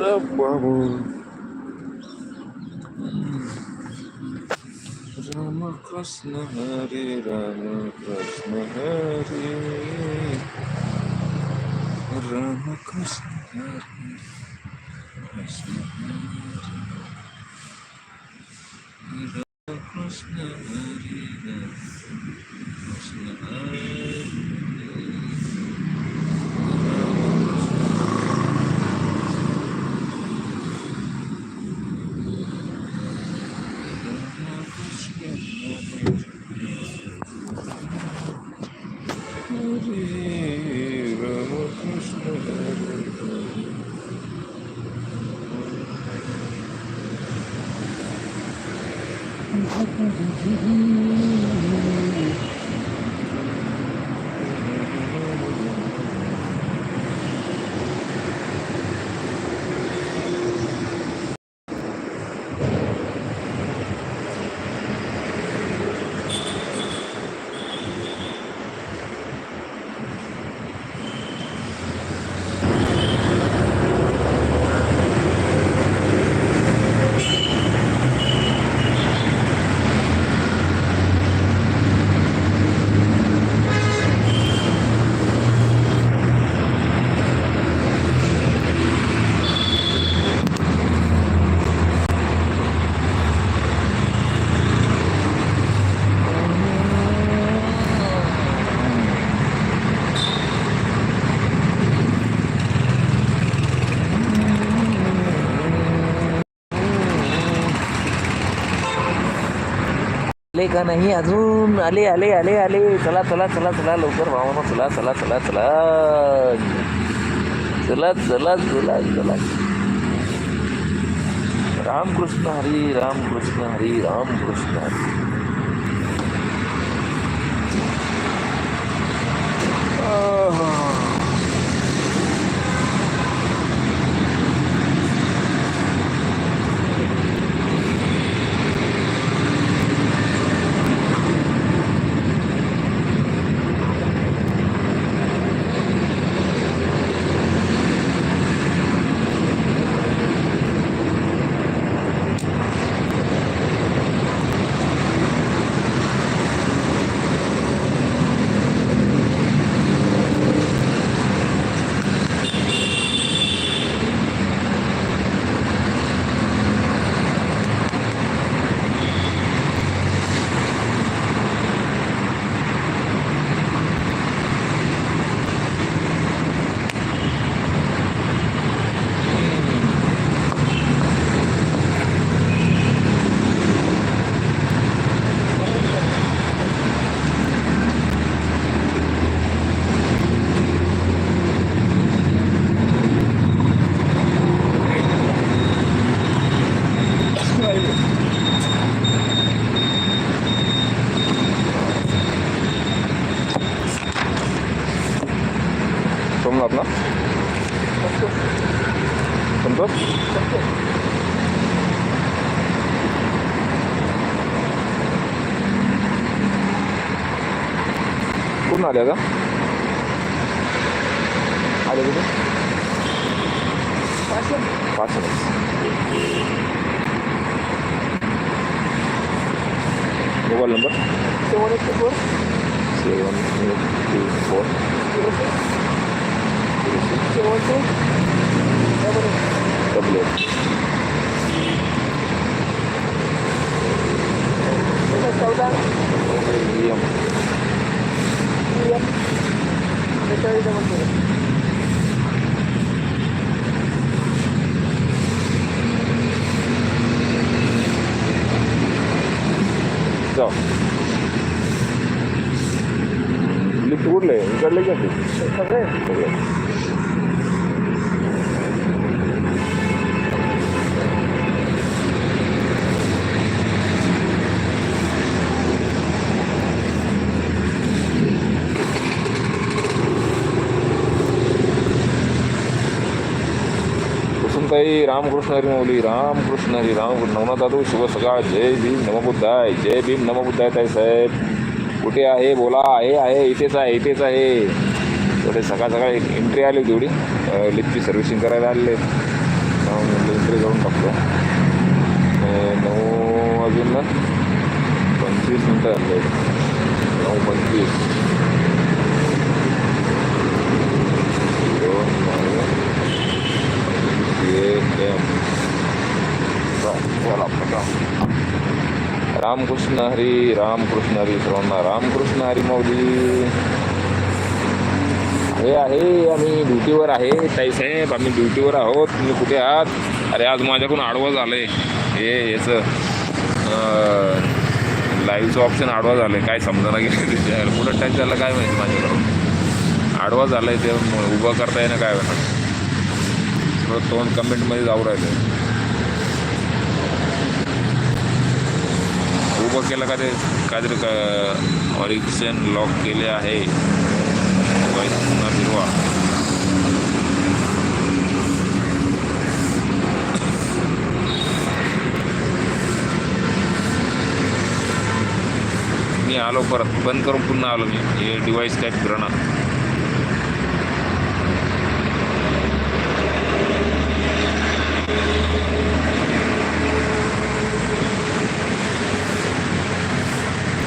da baba. Rama Krishna Hare Rama Krishna Hare Rama Krishna Hare Krishna Hare I'm आले का नाही? अजून आले आले आले आले. चला चला चला चला लवकर भावना चला चला चला चला. चला चला चला चला. Ramkrishna Hari Ramkrishna Hari Ramkrishna Hari. ada kan? Ada gitu? Passion. Passion. Berapa lembar? Seven unit four. Seven unit four. Seven unit four. सत्यावीस डबल झिरो लिफ्ट कुठले इकडले का ते सगळे सगळे रामकृष्ण हरी मौली रामकृष्ण हरी रामकृष्ण नवनाथ दादू शुभ सकाळ जय भीम नमबुद्धाय जय भीम नमबुद्धाय ताई साहेब. कुठे आहे? बोला आहे आहे इथेच आहे इथेच आहे. थोडे सकाळ सकाळ एक एंट्री आली होती एवढी. लिफ्टची सर्व्हिसिंग करायला आले एंट्री करून टाकतो. नऊ अजून ना पंचवीस मिनटं आले नऊ पंचवीस दोन नऊ एक एम चला पटा रामकृष्ण हरी रामकृष्ण हरी सर्वांना रामकृष्ण हरी माऊली. हे आहे आम्ही ड्युटीवर आहे ताईसाहेब आम्ही ड्युटीवर आहोत. तुम्ही कुठे आहात? अरे आज माझ्याकडून आडवं झालं आहे हे याचं लाईव्हचं ऑप्शन आडवा झालं आहे काय समजा गेलं त्याच्या कुठं टच झालं काय माहिती माझ्याकडून? आडवा झालं आहे ते उभं करता येणं काय होणार? थोडं तोंड कमेंटमध्ये जाऊ राहिलं उभं केलं का ते? काहीतरी का ऑरिक्शन लॉक केले आहे. वाईस फिरवा मी आलो परत. बंद करून पुन्हा आलो मी. हे डिवाईस काय फिरणार